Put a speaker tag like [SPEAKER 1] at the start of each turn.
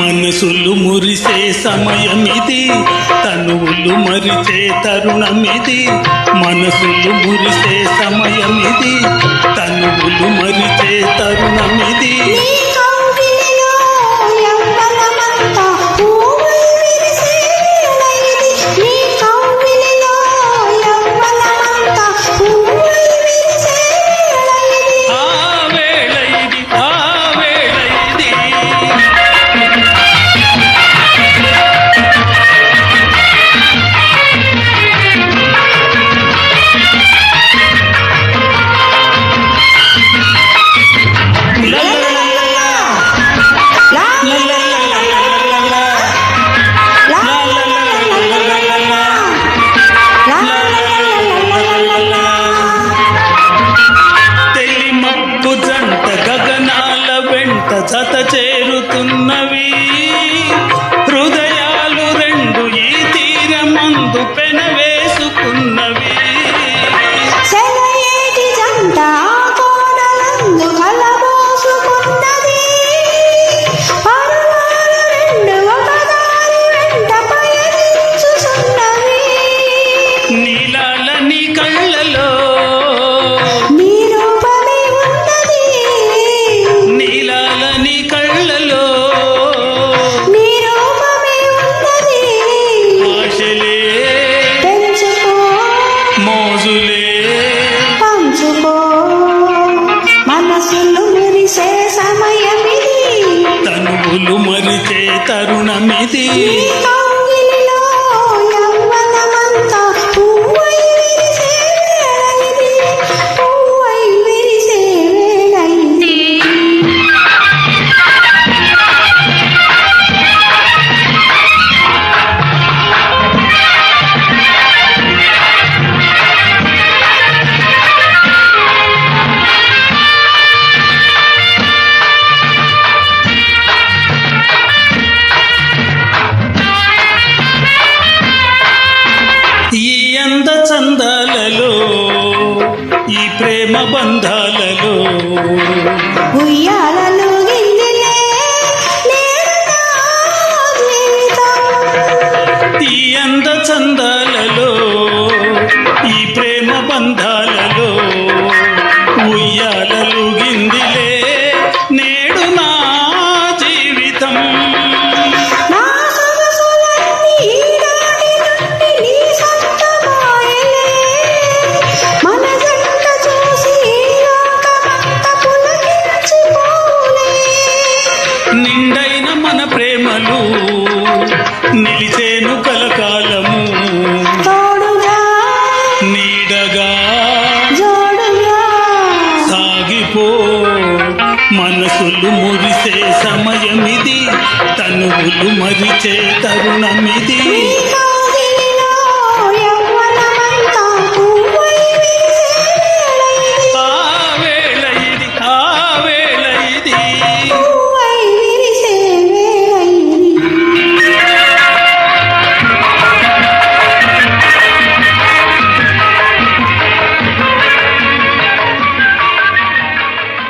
[SPEAKER 1] మనసులు మురిసే సమయం ఇది తనువులు మరిచే
[SPEAKER 2] తరుణం ఇది మనసులు మురిసే
[SPEAKER 1] సమయం
[SPEAKER 2] நவீ
[SPEAKER 1] మోజులే.
[SPEAKER 2] పంచుకో. మనసులు మురిసే సమయమిది.
[SPEAKER 1] తనువులు మరిచే తరుణమిది. అంద చందాలలో ఈ ప్రేమ బంధాలలో.
[SPEAKER 2] ఉయ్యాలలో
[SPEAKER 1] నిలితేను కలకాలము. నీడగా సాగిపో. మనసులు మురిసే సమయమిది తనువులు మరిచే తరుణమిది.